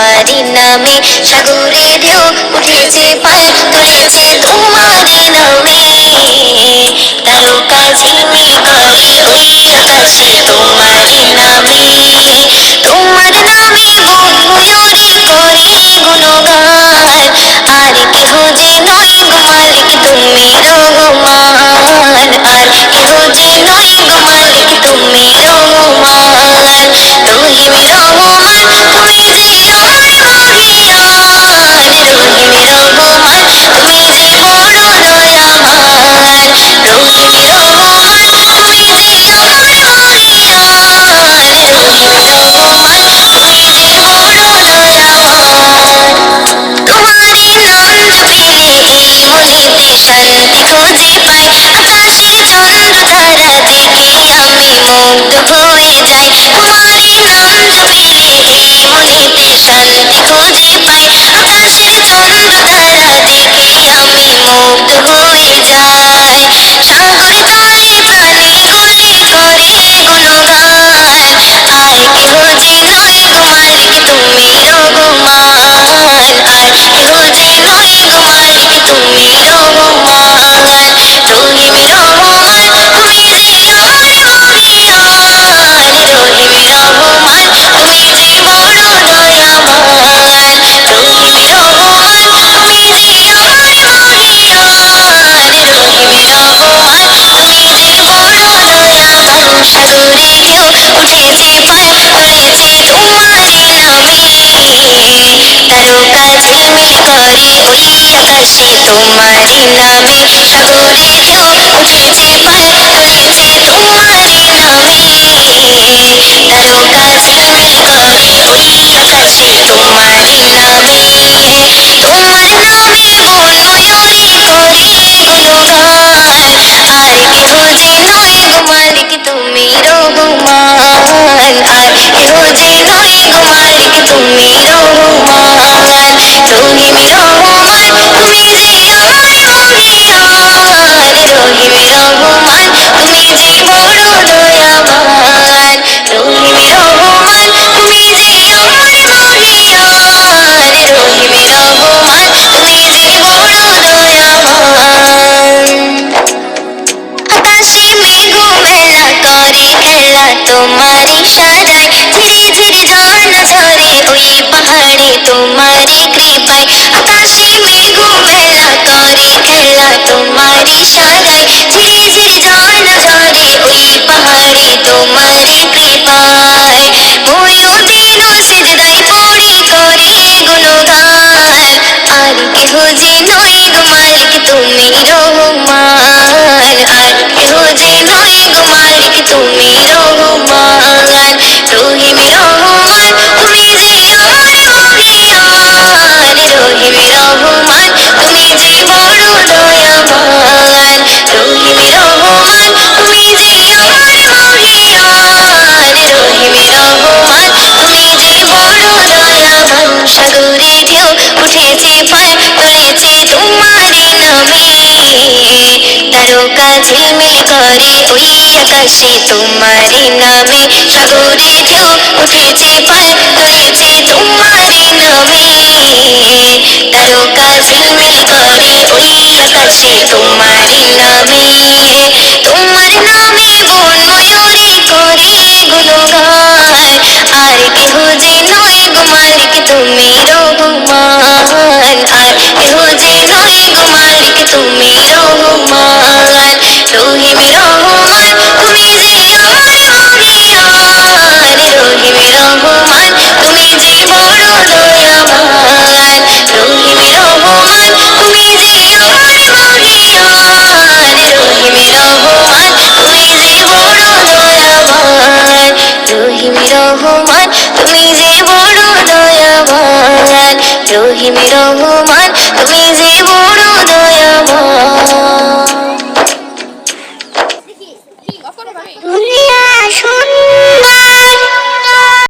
তোমারই নামে সাগরে ঢেউ উঠেছে পায় তুলেছে তোমারই নামে। তারকা ঝিমি तुम्हारी खुशी शहर से तुम इस्लामी अगोरी हो जमात तुम इस्लामी डरो ना सनम খুঁজে ধরে গো মালিক, তুমি রহমান আর খুঁজে ধরে গো মালিক, তুমি রহমান রহিম রহমান তুমি যে আমার অভিমান রহিম রহমান তুমি যে বড় দয়াবান রহিম রহমান তুমি যে আমার অভিমান রহিম রহমান তুমি যে বড় দয়াবান সাগরে ঢেউ মাঝে মে ধরে ওই আকাশে তোমারি নামে সাগরে ঢেউ উঠেছে পার ধরেছে তোমারি নামে Till he made a woman, a lazy woman.